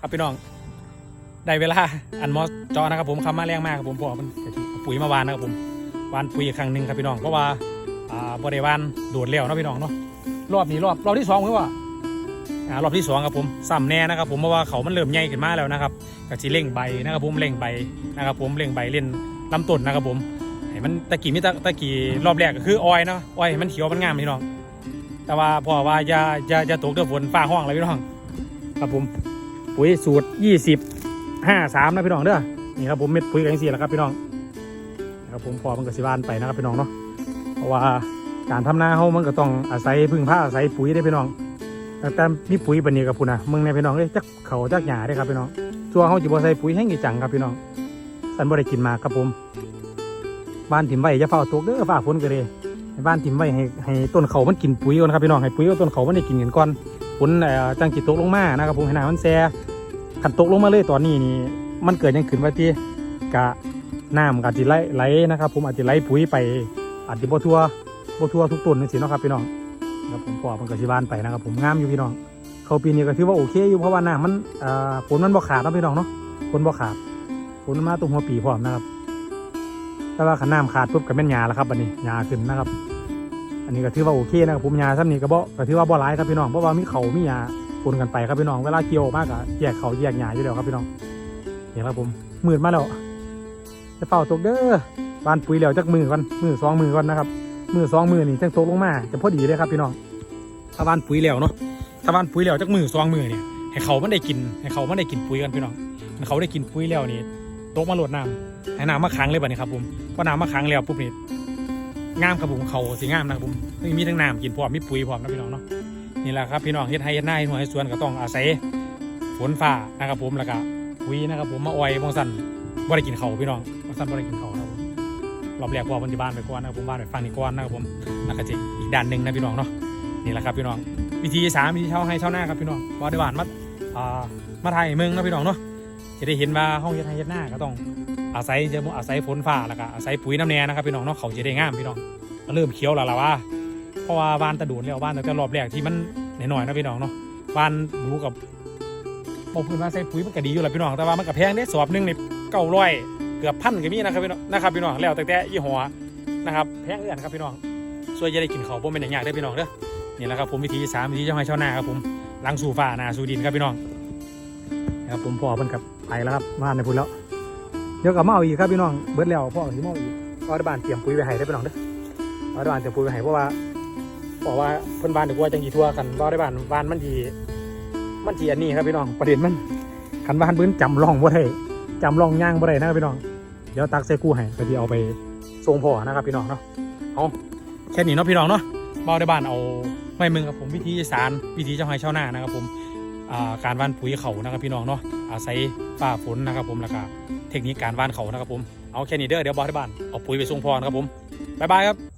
ครับพี่น้องได้เวลาอันมอสจอนะครับผมคำมาแรงมากครับผมเพราะว่อมันปุ๋ยมาวานนะครับผมวานปุ๋ยอีกครั้งหนึ่งครับพี่น้องเพราะว่าอ่าบริวานโดดแล้วนะพี่น้องเนาะรอบนี้รอบรอบที่สองคือว่าอ่ารอบที่สองครับผมซ้ำแน่นะครับผมเพราะว่าเขามันเริ่มใหญ่ขึ้นมาแล้วนะครับก็จะเร่งใบนะครับผมเร่งใบนะครับผมเร่งใบเล่นลำต้นนะครับผมให้มันตะกี้มิตะตะกี้รอบแรกก็คือออยเนาะออยมันเขียวมันงามพี่น้องแต่ว่าพอว่าอย่าอย่าอย่าตกเดือฝนฟ้าห้องเลยพี่น้องครับผม ปุ๋ยสูตรยี่สิบห้าสามนะพี่น้องเด้อนี่ครับผมเม็ดปุ๋ยกันสี่แหละครับพี่น้องนะครับผมพอมันก็สิบานไปนะครับพี่น้องเนาะเพราะว่าการทำนาเขามันก็ต้องอาศัยพึ่งผ้าอาศัยปุ๋ยได้พี่น้องแต่มีปุ๋ยบันนี้กับพุ่นนะมึงในพี่น้องเลยจักเขาจักหยาได้ครับพี่น้องชัวเขาจะบ่ใส่ปุ๋ยแห้งอีจังครับพี่น้องสันบ่ได้กินมาครับผมบ้านถิ่มไว้จะเฝ้าตกเด้อฝ้าฝนก็เลยบ้านทิมไว้ให้ให้ต้นเขามันกินปุ๋ยก่อนครับพี่น้องให้ปุ๋ยต้นเขามันได้กินกันก่อน ฝนจังจิตตกลงมานะครับผมให้น้ำมันแซ่ขันตกลงมาเลยตอนนี้นี่มันเกิดยังขึ้นว่าที่กะน้ำกะจิไหลไหลนะครับ ผมอาจจะไหลปุ๋ยไปอาจจะบ่ทั่วบ่ทั่วทุกต้นนี่สินะครับพี่น้องครับผมพอมันก็สิบานไปนะครับ ผมงามอยู่พี่น้องเขาปีนี้ก็ถือว่าโอเคอยู่เพราะว่าน้ำมันเอ่อฝนมันบ่ขาดนะพี่น้องเนาะฝนบ่ขาดฝนมาตรงหัวปีพร้อมนะครับ แต่ว่าขันน้ำขาดปุ๊บก็เป็นหญ้าแล้วครับบัดนี้หญ้าขึ้นนะครับ อันนี้ก็ถือว่าโอเคนะครับผมยาซ้ำนี้ก็บ่ก็ถือว่าบ่ร้ายครับพี่น้องเพราะว่ามีเขามียาปนกันไปครับพี่น้องเวลาเกี่ยวมากอะแยกเขาแยกหยาอยู่แล้วครับพี่น้องเห็นครับผมมืดมาแล้วจะเป่าตกเด้อบานปุ๋ยแล้วจักมือก่อนมือสองมือก่อนนะครับมือสองมือนี่จังตกลงมาจะพอดีเลยครับพี่น้องถ้าบานปุ๋ยแล้วเนาะถ้าบานปุ๋ยแล้วจักมือสองมือเนี่ยให้เขามันได้กินให้เขามันได้กินปุ๋ยกันพี่น้องให้เขาได้กินปุ๋ยแล้วนี่ตกมาโหลดน้ำให้น้ำมาขังเลยบัดนี้ครับผมพอน้ำมาขังแล้วปุ๊บนี่ งามครับผมเขาสีงามนะครับผมมีทั้งน้ำกินพร้อมมีปุ๋ยพร้อมนะพี่น้องเนาะนี่แหละครับพี่น้องเฮ็ดให้เฮ็ดหน้าเฮ็ดหัวเฮ็ดสวนก็ต้องอาศัยฝนฟ้านะครับผมแล้วก็ปุ๋ยนะครับผมมาออยมองสันบ่ได้กินเขาพี่น้องมองสันบ่ได้กินเขาครับผมรอบแรกพ่อมันจะบ้านไปก่อนนะครับผมบ้านไปฟังนี่ก่อนนะครับผมแล้วก็จะอีกด้านหนึ่งนะพี่น้องเนาะนี่แหละครับพี่น้องวิธีสามวิธีเช่าให้เช่าหน้าครับพี่น้องบ่ได้หวานมาอ่ามาไทยเมืองนะพี่น้องเนาะจะได้เห็นว่าห้องเฮ็ดให้เฮ็ดหน้าก็ต้อง อาศัยจะอาศัยฝนฟ้าแล้วก็อาศัยปุ๋ยน้ำแน่นะครับพี่น้องเนาะเขาจะได้งามพี่น้องเริ่มเขียวแล้วล่ะว่าเพราะว่าบ้านตะดูนแล้วบ้านตั้งแต่รอบแรกที่มันหน่อยๆนะพี่น้องเนาะบ้านรู้กับบอกพื้นว่าใส่ปุ๋ยมันก็ดีอยู่แหละพี่น้องแต่ว่ามันก็แพงเด้สอบหนึ่งนี่เก้าร้อยเกือบพันก็มีนะครับพี่น้องนะครับพี่น้องแล้วแต่แต่ยี่ห้อนะครับแพงเอื่อนครับพี่น้องส่วนจะได้กินเขาวผมเป็นอย่างยากได้พี่น้องเด้อนี่แหละครับผมวิธีสามวิธีเจ้าให้ชาหน้าครับผมหลังสู่ฟ้านาสู่ดินครับพี่น้องนะครับผมพอเพิ่นกับไปแล้วครับมาในพุ่นแล้ว เดี๋ยวกับมาเอาอีกครับพี่น้องเบิดแล้วพ่อสิมาเอาอีกก็ได้บ้านเตรียมปุ๋ยไปให้ได้พี่น้องเด้อว่าได้บ้านจะพูดไปให้เพราะว่าบอกว่าเพื่อนบ้านเดี๋ยวกลัวจังกี่ทั่วกันว่าได้บ้านบ้านมันทีมันทีอันนี้ครับพี่น้องประเด็นมันขันบ้านพื้นจำร่องบ่ได้จำร่องย่างบ่ได้นะครับพี่น้องเดี๋ยวตักใส่กู้ให้ก็ที่เอาไปส่งพ่อนะครับพี่น้องเนาะเอาแค่นี้เนาะพี่น้องเนาะบ่ได้บ้านเอาไม่มึงครับผมวิธีสารวิธีเจ้าให้เช่าหน้านะครับผมการว่านปุ๋ยเขานะครับพี่น้องเนาะอาศัยฟ้าฝนนะครับผมแล้วก็ เทคนิคการว่านเขานะครับผมเอาแค่นี้เด้อเดี๋ยวบอที่บ้านเอาปุ๋ยไปส่งพ่อนะครับผมบ๊ายบายครับ